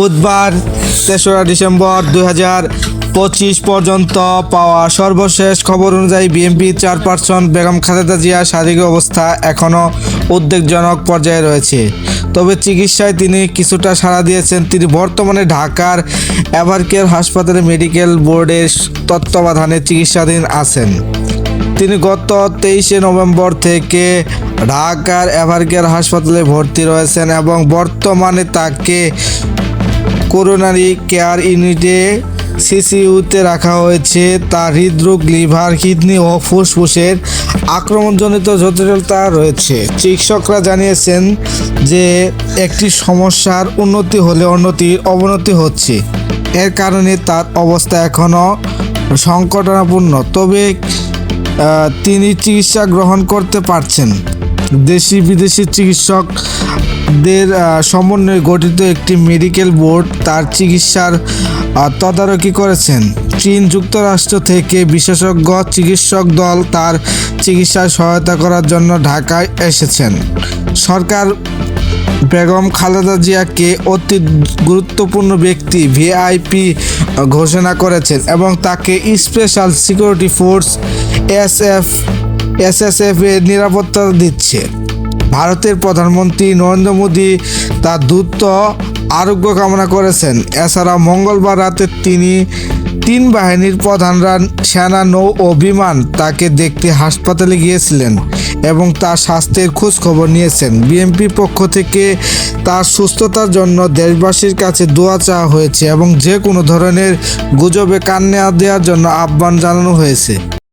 বুধবার, তেসরা ডিসেম্বর দুই হাজার পঁচিশ পর্যন্ত পাওয়া সর্বশেষ খবর অনুযায়ী বিএনপি চেয়ারপারসন বেগম খালেদা জিয়ার শারীরিক অবস্থা এখনও উদ্বেগজনক পর্যায়ে রয়েছে। তবে চিকিৎসায় তিনি কিছুটা সাড়া দিয়েছেন। তিনি বর্তমানে ঢাকার এভারকেয়ার হাসপাতালে মেডিকেল বোর্ডের তত্ত্বাবধানে চিকিৎসাধীন আছেন। তিনি গত তেইশে নভেম্বর থেকে ঢাকার এভারকেয়ার হাসপাতালে ভর্তি রয়েছেন এবং বর্তমানে তাকে করোনারি কেয়ার ইউনিটে সিসিইউতে রাখা হয়েছে। তার হৃদরোগ, লিভার, কিডনি ও ফুসফুসের আক্রমণজনিত জটিলতা রয়েছে। চিকিৎসকরা জানিয়েছেন যে, একটি সমস্যার উন্নতি হলে অন্যতির অবনতি হচ্ছে। এর কারণে তার অবস্থা এখনও সংকটাপূর্ণ তবে তিনি চিকিৎসা গ্রহণ করতে পারছেন। দেশি বিদেশি চিকিৎসকদের আহ, সমন্বয়ে গঠিত একটি মেডিকেল বোর্ড তার চিকিৎসার তদারকি করেছেন। চীন যুক্তরাষ্ট্র থেকে বিশেষজ্ঞ চিকিৎসক দল তার চিকিৎসায় সহায়তা করার জন্য ঢাকায় এসেছেন। সরকার বেগম খালেদা জিয়াকে অতি গুরুত্বপূর্ণ ব্যক্তি ভিআইপি ঘোষণা করেছেন এবং তাকে special security force SF SSF এর নিরাপত্তা দিচ্ছে। ভারতের প্রধানমন্ত্রী নরেন্দ্র মোদী তার দ্রুত আরোগ্য কামনা করেছেন। এছাড়া মঙ্গলবার রাতে তিনি তিন বাহিনীর প্রধানরা সেনা, নৌ ও বিমান তাকে দেখতে হাসপাতালে গিয়েছিলেন এবং তার স্বাস্থ্যের খোঁজ খবর নিয়েছেন। বিএনপির পক্ষ থেকে তার সুস্থতার জন্য দেশবাসীর কাছে দোয়া চাওয়া হয়েছে এবং যে কোনো ধরনের গুজবে কান না দেওয়ার জন্য আহ্বান জানানো হয়েছে।